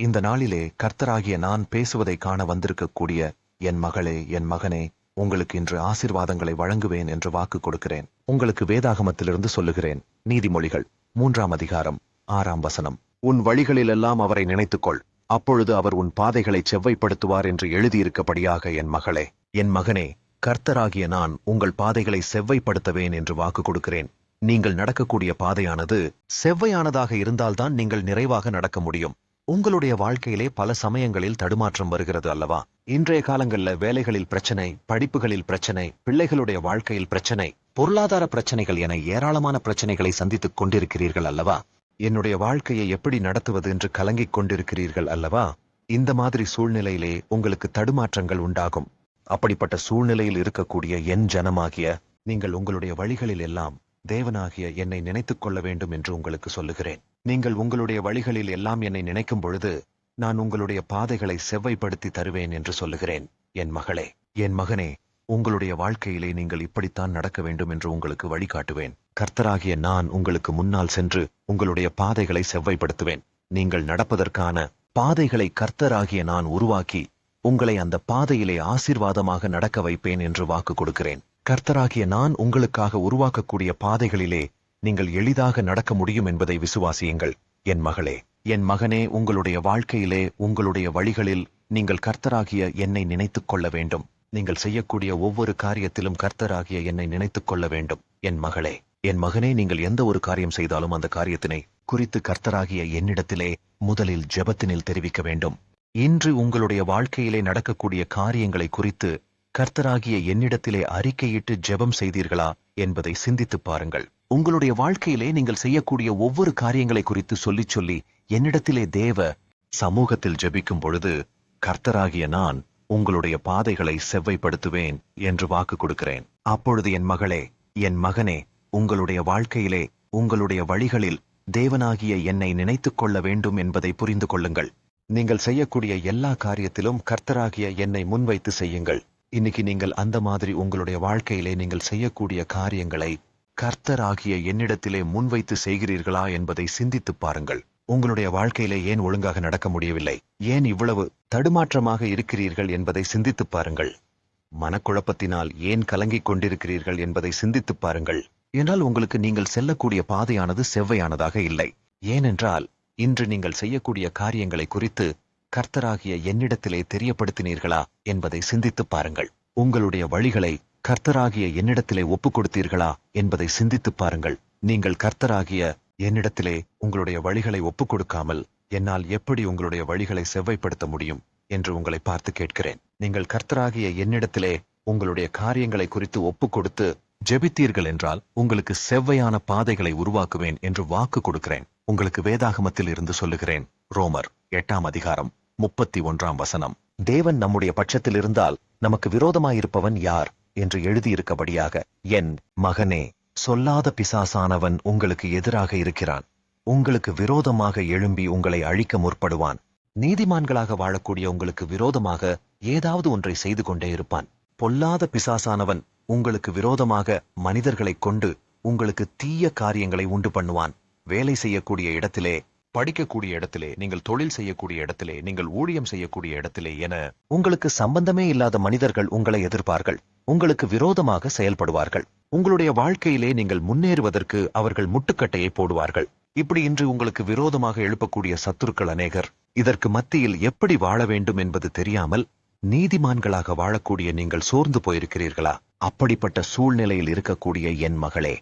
இந்த நாளிலே கர்த்தராகிய நான் பேசுவதை காண வந்திருக்கக்கூடிய என் மகளே என் மகனே உங்களுக்கு இன்று ஆசீர்வாதங்களை வழங்குவேன் என்று வாக்கு கொடுக்கிறேன். உங்களுக்கு வேதாகமத்திலிருந்து சொல்லுகிறேன். நீதிமொழிகள் மூன்றாம் அதிகாரம் ஆறாம் வசனம். உன் வழிகளிலெல்லாம் அவரை நினைத்துக்கொள். அப்பொழுது அவர் உன் பாதைகளை செவ்வைப்படுத்துவார் என்று எழுதியிருக்கபடியாக என் மகளே. என் மகனே கர்த்தராகிய நான் உங்கள் பாதைகளை செவ்வைப்படுத்துவேன் என்று வாக்கு கொடுக்கிறேன். நீங்கள் நடக்கக்கூடிய பாதையானது செவ்வையானதாக இருந்தால்தான் நீங்கள் நிறைவாக நடக்க முடியும். உங்களுடைய வாழ்க்கையிலே பல சமயங்களில் தடுமாற்றம் வருகிறது அல்லவா? இன்றைய காலங்கள்ல வேலைகளில் பிரச்சனை படிப்புகளில் பிரச்சனை பிள்ளைகளுடைய வாழ்க்கையில் பிரச்சனை பொருளாதார பிரச்சனைகள் என ஏராளமான பிரச்சனைகளை சந்தித்துக் கொண்டிருக்கிறீர்கள் அல்லவா? என்னுடைய வாழ்க்கையை எப்படி நடத்துவது என்று கலங்கிக் கொண்டிருக்கிறீர்கள் அல்லவா? இந்த மாதிரி சூழ்நிலையிலே உங்களுக்கு தடுமாற்றங்கள் உண்டாகும். அப்படிப்பட்ட சூழ்நிலையில் இருக்கக்கூடிய என் ஜனமாகிய நீங்கள் உங்களுடைய வழிகளில் எல்லாம் தேவனாகிய என்னை நினைத்துக் கொள்ள வேண்டும் என்று உங்களுக்கு சொல்லுகிறேன். நீங்கள் உங்களுடைய வழிகளில் எல்லாம் என்னை நினைக்கும் பொழுது நான் உங்களுடைய பாதைகளை செவ்வைப்படுத்தி தருவேன் என்று சொல்லுகிறேன் என் மகளே. என் மகனே உங்களுடைய வாழ்க்கையிலே நீங்கள் இப்படித்தான் நடக்க வேண்டும் என்று உங்களுக்கு வழிகாட்டுவேன். கர்த்தராகிய நான் உங்களுக்கு முன்னால் சென்று உங்களுடைய பாதைகளை செவ்வைப்படுத்துவேன். நீங்கள் நடப்பதற்கான பாதைகளை கர்த்தராகிய நான் உருவாக்கி உங்களை அந்த பாதையிலே ஆசீர்வாதமாக நடக்க வைப்பேன் என்று வாக்கு கொடுக்கிறேன். கர்த்தராகிய நான் உங்களுக்காக உருவாக்கக்கூடிய பாதைகளிலே நீங்கள் எளிதாக நடக்க முடியும் என்பதை விசுவாசியுங்கள். என் மகளே என் மகனே உங்களுடைய வாழ்க்கையிலே உங்களுடைய வழிகளில் நீங்கள் கர்த்தராகிய என்னை நினைத்துக் கொள்ள வேண்டும். நீங்கள் செய்யக்கூடிய ஒவ்வொரு காரியத்திலும் கர்த்தராகிய என்னை நினைத்துக் கொள்ள வேண்டும். என் மகளே என் மகனே நீங்கள் எந்த ஒரு காரியம் செய்தாலும் அந்த காரியத்தினை குறித்து கர்த்தராகிய என்னிடத்திலே முதலில் ஜெபத்தினில் தெரிவிக்க வேண்டும். இன்று உங்களுடைய வாழ்க்கையிலே நடக்கக்கூடிய காரியங்களை குறித்து கர்த்தராகிய என்னிடத்திலே அறிக்கையிட்டு ஜெபம் செய்தீர்களா என்பதை சிந்தித்துப் பாருங்கள். உங்களுடைய வாழ்க்கையிலே நீங்கள் செய்யக்கூடிய ஒவ்வொரு காரியங்களை குறித்து சொல்லிச் சொல்லி என்னிடத்திலே தேவ சமூகத்தில் ஜெபிக்கும் பொழுது கர்த்தராகிய நான் உங்களுடைய பாதைகளை செவ்வைப்படுத்துவேன் என்று வாக்கு கொடுக்கிறேன். அப்பொழுது என் மகளே என் மகனே உங்களுடைய வாழ்க்கையிலே உங்களுடைய வழிகளில் தேவனாகிய என்னை நினைத்துக் கொள்ள வேண்டும் என்பதை புரிந்து கொள்ளுங்கள். நீங்கள் செய்யக்கூடிய எல்லா காரியத்திலும் கர்த்தராகிய என்னை முன்வைத்து செய்யுங்கள். இன்னைக்கு நீங்கள் அந்த மாதிரி உங்களுடைய வாழ்க்கையிலே நீங்கள் செய்யக்கூடிய காரியங்களை கர்த்தராகிய என்னிடத்திலே முன்வைத்து செய்கிறீர்களா என்பதை சிந்தித்துப் பாருங்கள். உங்களுடைய வாழ்க்கையிலே ஏன் ஒழுங்காக நடக்க முடியவில்லை? ஏன் இவ்வளவு தடுமாற்றமாக இருக்கிறீர்கள் என்பதை சிந்தித்துப் பாருங்கள். மனக்குழப்பத்தினால் ஏன் கலங்கிக் கொண்டிருக்கிறீர்கள் என்பதை சிந்தித்துப் பாருங்கள். என்றால் உங்களுக்கு நீங்கள் செல்லக்கூடிய பாதையானது செவ்வையானதாக இல்லை. ஏனென்றால் இன்று நீங்கள் செய்யக்கூடிய காரியங்களை குறித்து கர்த்தராகிய என்னிடத்திலே தெரியப்படுத்தினீர்களா என்பதை சிந்தித்துப் பாருங்கள். உங்களுடைய வழிகளை கர்த்தராகிய என்னிடத்திலே ஒப்புக் கொடுத்தீர்களா என்பதை சிந்தித்துப் பாருங்கள். நீங்கள் கர்த்தராகிய என்னிடத்திலே உங்களுடைய வழிகளை ஒப்புக் கொடுக்காமல் என்னால் எப்படி உங்களுடைய வழிகளை செவ்வைப்படுத்த முடியும் என்று உங்களை பார்த்து கேட்கிறேன். நீங்கள் கர்த்தராகிய என்னிடத்திலே உங்களுடைய காரியங்களை குறித்து ஒப்புக் கொடுத்து ஜெபித்தீர்கள் என்றால் உங்களுக்கு செவ்வையான பாதைகளை உருவாக்குவேன் என்று வாக்கு கொடுக்கிறேன். உங்களுக்கு வேதாகமத்தில் இருந்து சொல்லுகிறேன். ரோமர் எட்டாம் அதிகாரம் முப்பத்தி ஒன்றாம் வசனம். தேவன் நம்முடைய பட்சத்தில் இருந்தால் நமக்கு விரோதமாயிருப்பவன் யார்? என்று எழுதியிருக்கபடியாக என் மகனே சொல்லாத பிசாசானவன் உங்களுக்கு எதிராக இருக்கிறான். உங்களுக்கு விரோதமாக எழும்பி உங்களை அழிக்க முற்படுவான். நீதிமான்களாக வாழக்கூடிய உங்களுக்கு விரோதமாக ஏதாவது ஒன்றை செய்து கொண்டே இருப்பான். பொல்லாத பிசாசானவன் உங்களுக்கு விரோதமாக மனிதர்களைக் கொண்டு உங்களுக்கு தீய காரியங்களை உண்டு பண்ணுவான். வேலை செய்யக்கூடிய இடத்திலே படிக்கக்கூடிய இடத்திலே நீங்கள் தொழில் செய்யக்கூடிய இடத்திலே நீங்கள் ஊழியம் செய்யக்கூடிய இடத்திலே என உங்களுக்கு சம்பந்தமே இல்லாத மனிதர்கள் உங்களை எதிர்ப்பார்கள். உங்களுக்கு விரோதமாக செயல்படுவார்கள். உங்களுடைய வாழ்க்கையிலே நீங்கள் முன்னேறுவதற்கு அவர்கள் முட்டுக்கட்டையை போடுவார்கள். இப்படி இன்று உங்களுக்கு விரோதமாக எழுப்பக்கூடிய சத்துருக்கள் அநேகர் இதற்கு மத்தியில் எப்படி வாழ வேண்டும் என்பது தெரியாமல் நீதிமான்களாக வாழக்கூடிய நீங்கள் சோர்ந்து போயிருக்கிறீர்களா? அப்படிப்பட்ட சூழ்நிலையில் இருக்கக்கூடிய என் மகளே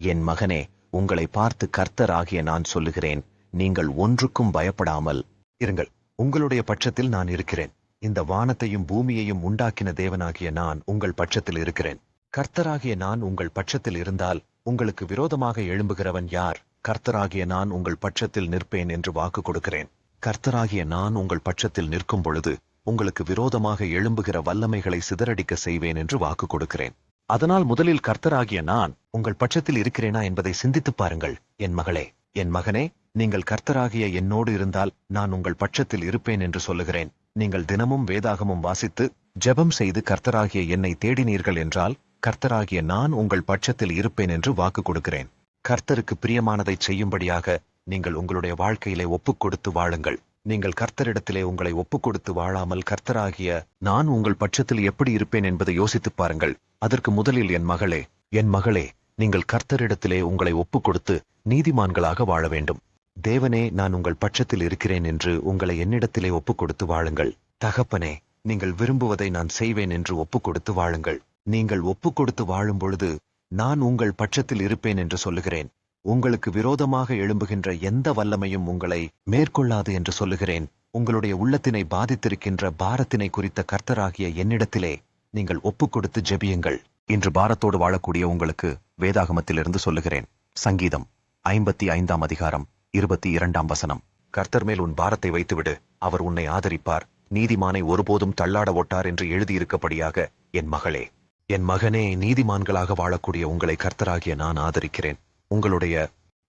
என் மகனே உங்களை பார்த்து கர்த்தர் ஆகிய நான் சொல்லுகிறேன். நீங்கள் ஒன்றுக்கும் பயப்படாமல் இருங்கள். உங்களுடைய பட்சத்தில் நான் இருக்கிறேன். இந்த வானத்தையும் பூமியையும் உண்டாக்கின தேவனாகிய நான் உங்கள் பட்சத்தில் இருக்கிறேன். கர்த்தராகிய நான் உங்கள் பட்சத்தில் இருந்தால் உங்களுக்கு விரோதமாக எழும்புகிறவன் யார்? கர்த்தராகிய நான் உங்கள் பட்சத்தில் நிற்பேன் என்று வாக்கு கொடுக்கிறேன். கர்த்தராகிய நான் உங்கள் பட்சத்தில் நிற்கும் பொழுது உங்களுக்கு விரோதமாக எழும்புகிற வல்லமைகளை சிதறடிக்க செய்வேன் என்று வாக்கு கொடுக்கிறேன். அதனால் முதலில் கர்த்தராகிய நான் உங்கள் பட்சத்தில் இருக்கிறேனா என்பதை சிந்தித்துப் பாருங்கள். என் மகளே என் மகனே நீங்கள் கர்த்தராகிய என்னோடு இருந்தால் நான் உங்கள் பட்சத்தில் இருப்பேன் என்று சொல்லுகிறேன். நீங்கள் தினமும் வேதாகமும் வாசித்து ஜெபம் செய்து கர்த்தராகிய என்னை தேடினீர்கள் என்றால் கர்த்தராகிய நான் உங்கள் பட்சத்தில் இருப்பேன் என்று வாக்கு கொடுக்கிறேன். கர்த்தருக்கு பிரியமானதைச் செய்யும்படியாக நீங்கள் உங்களுடைய வாழ்க்கையிலே ஒப்புக் கொடுத்து வாழுங்கள். நீங்கள் கர்த்தரிடத்திலே உங்களை ஒப்புக் கொடுத்து வாழாமல் கர்த்தராகிய நான் உங்கள் பட்சத்தில் எப்படி இருப்பேன் என்பதை யோசித்துப் பாருங்கள். அதற்கு முதலில் என் மகளே என் மகளே நீங்கள் கர்த்தரிடத்திலே உங்களை ஒப்புக் கொடுத்து நீதிமான்களாக வாழ வேண்டும். தேவனே நான் உங்கள் பட்சத்தில் இருக்கிறேன் என்று உங்களை என்னிடத்திலே ஒப்புக் கொடுத்து வாழுங்கள். தகப்பனே நீங்கள் விரும்புவதை நான் செய்வேன் என்று ஒப்புக் கொடுத்து வாழுங்கள். நீங்கள் ஒப்புக் கொடுத்து வாழும் பொழுது நான் உங்கள் பட்சத்தில் இருப்பேன் என்று சொல்லுகிறேன். உங்களுக்கு விரோதமாக எழும்புகின்ற எந்த வல்லமையும் உங்களை மேற்கொள்ளாது என்று சொல்லுகிறேன். உங்களுடைய உள்ளத்தினை பாதித்திருக்கின்ற பாரத்தினை குறித்த கர்த்தராகிய என்னிடத்திலே நீங்கள் ஒப்புக் கொடுத்து ஜெபியுங்கள். இன்று பாரத்தோடு வாழக்கூடிய உங்களுக்கு வேதாகமத்திலிருந்து சொல்லுகிறேன். சங்கீதம் ஐம்பத்தி ஐந்தாம் அதிகாரம். இருபத்தி இரண்டாம் வசனம். கர்த்தர் மேல் உன் பாரத்தை வைத்துவிடு அவர் உன்னை ஆதரிப்பார். நீதிமானை ஒருபோதும் தள்ளாட ஒட்டார் என்று எழுதியிருக்கபடியாக என் மகளே என் மகனே நீதிமான்களாக வாழக்கூடிய உங்களை கர்த்தராகிய நான் ஆதரிக்கிறேன். உங்களுடைய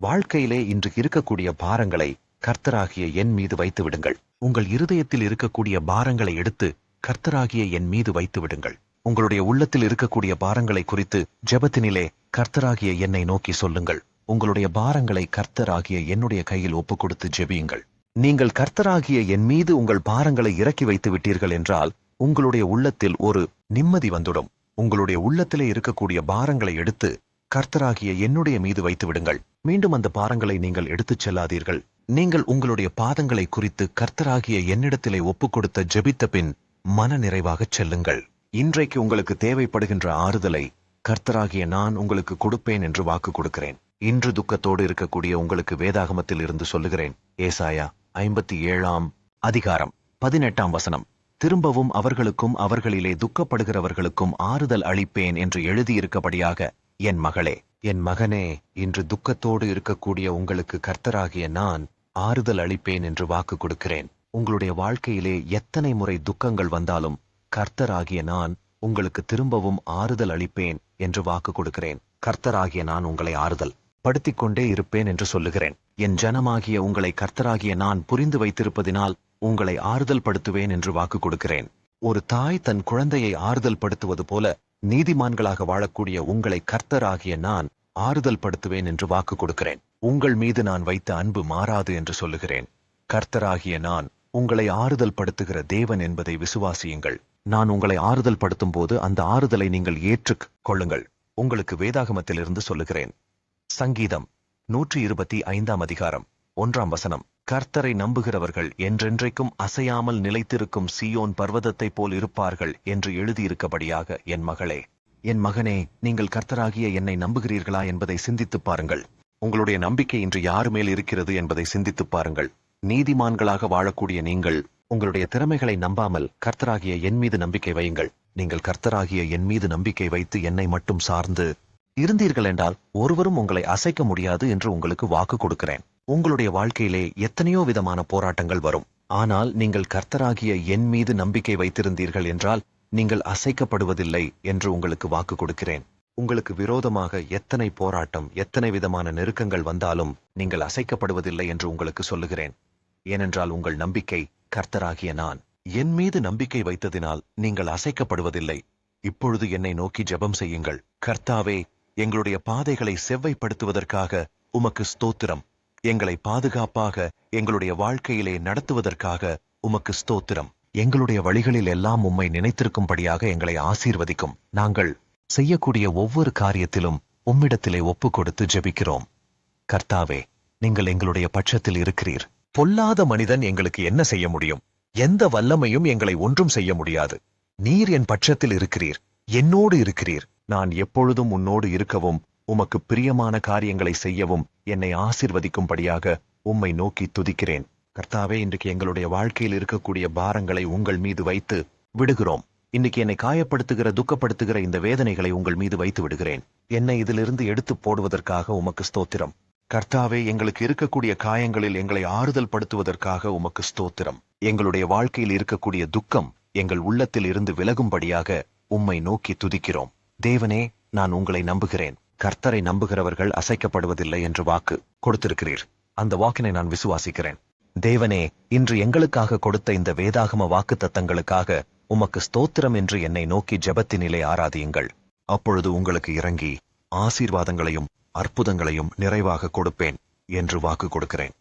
வாழ்க்கையிலே இன்று இருக்கக்கூடிய பாரங்களை கர்த்தராகிய என் மீது வைத்து விடுங்கள் உங்கள் இருதயத்தில் இருக்கக்கூடிய பாரங்களை எடுத்து கர்த்தராகிய என் மீது வைத்து விடுங்கள் உங்களுடைய உள்ளத்தில் இருக்கக்கூடிய பாரங்களை குறித்து ஜெபத்தினிலே கர்த்தராகிய என்னை நோக்கி சொல்லுங்கள். உங்களுடைய பாரங்களை கர்த்தராகிய என்னுடைய கையில் ஒப்புக் கொடுத்து ஜெபியுங்கள். நீங்கள் கர்த்தராகிய என் மீது உங்கள் பாரங்களை இறக்கி வைத்து விட்டீர்கள் என்றால் உங்களுடைய உள்ளத்தில் ஒரு நிம்மதி வந்துடும். உங்களுடைய உள்ளத்திலே இருக்கக்கூடிய பாரங்களை எடுத்து கர்த்தராகிய என்னுடைய மீது வைத்து விடுங்கள். மீண்டும் அந்த பாரங்களை நீங்கள் எடுத்துச் செல்லாதீர்கள். நீங்கள் உங்களுடைய பாதங்களை குறித்து கர்த்தராகிய என்னிடத்திலே ஒப்புக் கொடுத்த ஜெபித்த பின் மன நிறைவாகச் செல்லுங்கள். இன்றைக்கு உங்களுக்கு தேவைப்படுகின்ற ஆறுதலை கர்த்தராகிய நான் உங்களுக்கு கொடுப்பேன் என்று வாக்கு கொடுக்கிறேன். இன்று துக்கத்தோடு இருக்கக்கூடிய உங்களுக்கு வேதாகமத்தில் இருந்து சொல்லுகிறேன். ஏசாயா ஐம்பத்தி ஏழாம் அதிகாரம் பதினெட்டாம் வசனம். திரும்பவும் அவர்களுக்கும் அவர்களிலே துக்கப்படுகிறவர்களுக்கும் ஆறுதல் அளிப்பேன் என்று எழுதியிருக்கபடியாக என் மகளே என் மகனே இன்று துக்கத்தோடு இருக்கக்கூடிய உங்களுக்கு கர்த்தராகிய நான் ஆறுதல் அளிப்பேன் என்று வாக்கு கொடுக்கிறேன். உங்களுடைய வாழ்க்கையிலே எத்தனை முறை துக்கங்கள் வந்தாலும் கர்த்தராகிய நான் உங்களுக்கு திரும்பவும் ஆறுதல் அளிப்பேன் என்று வாக்கு கொடுக்கிறேன். கர்த்தராகிய நான் உங்களை ஆறுதல். படுத்திக் கொண்டே இருப்பேன் என்று சொல்லுகிறேன். என் ஜனமாகிய உங்களை கர்த்தராகிய நான் புரிந்து வைத்திருப்பதினால் உங்களை ஆறுதல் படுத்துவேன் என்று வாக்கு கொடுக்கிறேன். ஒரு தாய் தன் குழந்தையை ஆறுதல் படுத்துவது போல நீதிமான்களாக வாழக்கூடிய உங்களை கர்த்தராகிய நான் ஆறுதல் படுத்துவேன் என்று வாக்கு கொடுக்கிறேன். உங்கள் மீது நான் வைத்த அன்பு மாறாது என்று சொல்லுகிறேன். கர்த்தராகிய நான் உங்களை ஆறுதல் படுத்துகிற தேவன் என்பதை விசுவாசியுங்கள். நான் உங்களை ஆறுதல் படுத்தும் போது அந்த ஆறுதலை நீங்கள் ஏற்றுக் கொள்ளுங்கள். உங்களுக்கு வேதாகமத்திலிருந்து சொல்லுகிறேன். சங்கீதம் நூற்றி இருபத்தி ஐந்தாம் அதிகாரம் ஒன்றாம் வசனம். கர்த்தரை நம்புகிறவர்கள் என்றென்றைக்கும் அசையாமல் நிலைத்திருக்கும் சீயோன் பர்வதத்தைப் போல் இருப்பார்கள் என்று எழுதியிருக்கபடியாக என் மகளே என் மகனே நீங்கள் கர்த்தராகிய என்னை நம்புகிறீர்களா என்பதை சிந்தித்துப் பாருங்கள். உங்களுடைய நம்பிக்கை இன்று யாரு மேல் இருக்கிறது என்பதை சிந்தித்துப் பாருங்கள். நீதிமான்களாக வாழக்கூடிய நீங்கள் உங்களுடைய திறமைகளை நம்பாமல் கர்த்தராகிய என் மீது நம்பிக்கை வையுங்கள். நீங்கள் கர்த்தராகிய என் மீது நம்பிக்கை வைத்து என்னை மட்டும் சார்ந்து இருந்தீர்கள் என்றால் ஒருவரும் உங்களை அசைக்க முடியாது என்று உங்களுக்கு வாக்கு கொடுக்கிறேன். உங்களுடைய வாழ்க்கையிலே எத்தனையோ விதமான போராட்டங்கள் வரும். ஆனால் நீங்கள் கர்த்தராகிய என் மீது நம்பிக்கை வைத்திருந்தீர்கள் என்றால் நீங்கள் அசைக்கப்படுவதில்லை என்று உங்களுக்கு வாக்கு கொடுக்கிறேன். உங்களுக்கு விரோதமாக எத்தனை போராட்டம் எத்தனை விதமான நெருக்கங்கள் வந்தாலும் நீங்கள் அசைக்கப்படுவதில்லை என்று உங்களுக்கு சொல்லுகிறேன். ஏனென்றால் உங்கள் நம்பிக்கை கர்த்தராகிய நான். என் மீது நம்பிக்கை வைத்ததினால் நீங்கள் அசைக்கப்படுவதில்லை. இப்பொழுது என்னை நோக்கி ஜெபம் செய்யுங்கள். கர்த்தாவே எங்களுடைய பாதைகளை செவ்வைப்படுத்துவதற்காக உமக்கு ஸ்தோத்திரம். எங்களை பாதுகாப்பாக எங்களுடைய வாழ்க்கையிலே நடத்துவதற்காக உமக்கு ஸ்தோத்திரம். எங்களுடைய வழிகளில் எல்லாம் உம்மை நினைத்திருக்கும்படியாக எங்களை ஆசீர்வதிக்கும். நாங்கள் செய்யக்கூடிய ஒவ்வொரு காரியத்திலும் உம்மிடத்திலே ஒப்புக் கொடுத்து ஜெபிக்கிறோம். கர்த்தாவே நீங்கள் எங்களுடைய பட்சத்தில் இருக்கிறீர். பொல்லாத மனிதன் எங்களுக்கு என்ன செய்ய முடியும்? எந்த வல்லமையும் எங்களை ஒன்றும் செய்ய முடியாது. நீர் என் பட்சத்தில் இருக்கிறீர். என்னோடு இருக்கிறீர். நான் எப்பொழுதும் உன்னோடு இருக்கவும் உமக்கு பிரியமான காரியங்களை செய்யவும் என்னை ஆசிர்வதிக்கும்படியாக உம்மை நோக்கி துதிக்கிறேன். கர்த்தாவே இன்றைக்கு எங்களுடைய வாழ்க்கையில் இருக்கக்கூடிய பாரங்களை உங்கள் மீது வைத்து விடுகிறோம். இன்னைக்கு என்னை காயப்படுத்துகிற துக்கப்படுத்துகிற இந்த வேதனைகளை உங்கள் மீது வைத்து விடுகிறேன். என்னை இதிலிருந்து எடுத்து போடுவதற்காக உமக்கு ஸ்தோத்திரம். கர்த்தாவே எங்களுக்கு இருக்கக்கூடிய காயங்களில் எங்களை ஆறுதல் படுத்துவதற்காக உமக்கு ஸ்தோத்திரம். எங்களுடைய வாழ்க்கையில் இருக்கக்கூடிய துக்கம் எங்கள் உள்ளத்தில் இருந்து விலகும்படியாக உம்மை நோக்கி துதிக்கிறோம். தேவனே நான் உங்களை நம்புகிறேன். கர்த்தரை நம்புகிறவர்கள் அசைக்கப்படுவதில்லை என்று வாக்கு கொடுத்திருக்கிறீர். அந்த வாக்கினை நான் விசுவாசிக்கிறேன். தேவனே இன்று எங்களுக்காக கொடுத்த இந்த வேதாகம வாக்கு தத்தங்களுக்காக உமக்கு ஸ்தோத்திரம் என்று என்னை நோக்கி ஜெபத்தினிலே ஆராதியுங்கள். அப்பொழுது உங்களுக்கு இறங்கி ஆசீர்வாதங்களையும் அற்புதங்களையும் நிறைவாக கொடுப்பேன் என்று வாக்கு கொடுக்கிறேன்.